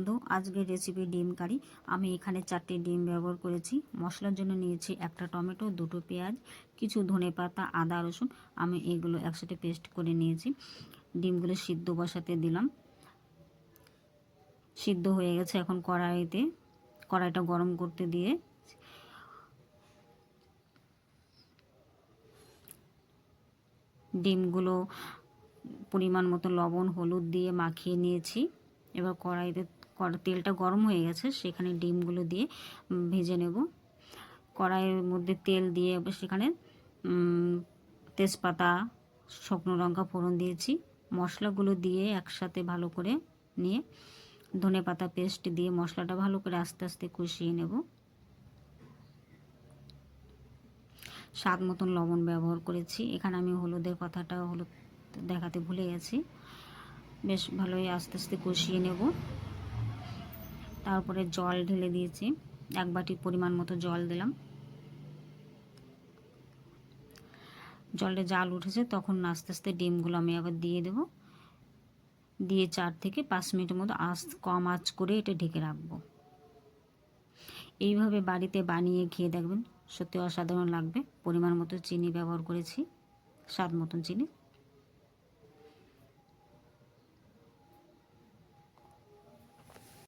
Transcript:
বন্ধু, আজকের রেসিপি ডিম কারি। আমি এখানে চারটে ডিম ব্যবহার করেছি। মশলার জন্য নিয়েছি একটা টমেটো, দুটো পেঁয়াজ, কিছু ধনে পাতা, আদা, রসুন। আমি এগুলো একসাথে পেস্ট করে নিয়েছি। ডিমগুলো সিদ্ধ বসাতে দিলাম। সিদ্ধ হয়ে গেছে এখন কড়াইতে। কড়াইটা গরম করতে দিয়ে ডিমগুলো পরিমাণ মতো লবণ, হলুদ দিয়ে মাখিয়ে নিয়েছি। এবার কড়াইতে তেলটা গরম হয়ে গেছে, সেখানে ডিমগুলো দিয়ে ভেজে নেব। কড়াইয়ের মধ্যে তেল দিয়ে সেখানে তেজপাতা, শুকনো লঙ্কা ফোড়ন দিয়েছি। মশলাগুলো দিয়ে একসাথে ভালো করে নিয়ে ধনে পাতা পেস্ট দিয়ে মশলাটা ভালো করে আস্তে আস্তে কষিয়ে নেব। স্বাদ মতন লবণ ব্যবহার করেছি। এখানে আমি হলুদের কথাটা হলুদ দেখাতে ভুলে গেছি। বেশ ভালোই আস্তে আস্তে কষিয়ে নেব। তারপরে জল ঢেলে দিয়েছি। এক বাটির পরিমাণ মতো জল দিলাম। জলে জাল উঠেছে, তখন আস্তে আস্তে ডিমগুলো আমি আবার দিয়ে দেব। দিয়ে চার থেকে পাঁচ মিনিটের মতো আস কম আঁচ করে এটা ঢেকে রাখব। এইভাবে বাড়িতে বানিয়ে খেয়ে দেখবেন, সত্যি অসাধারণ লাগবে। পরিমাণ মতো চিনি ব্যবহার করেছি, স্বাদ মতন চিনি।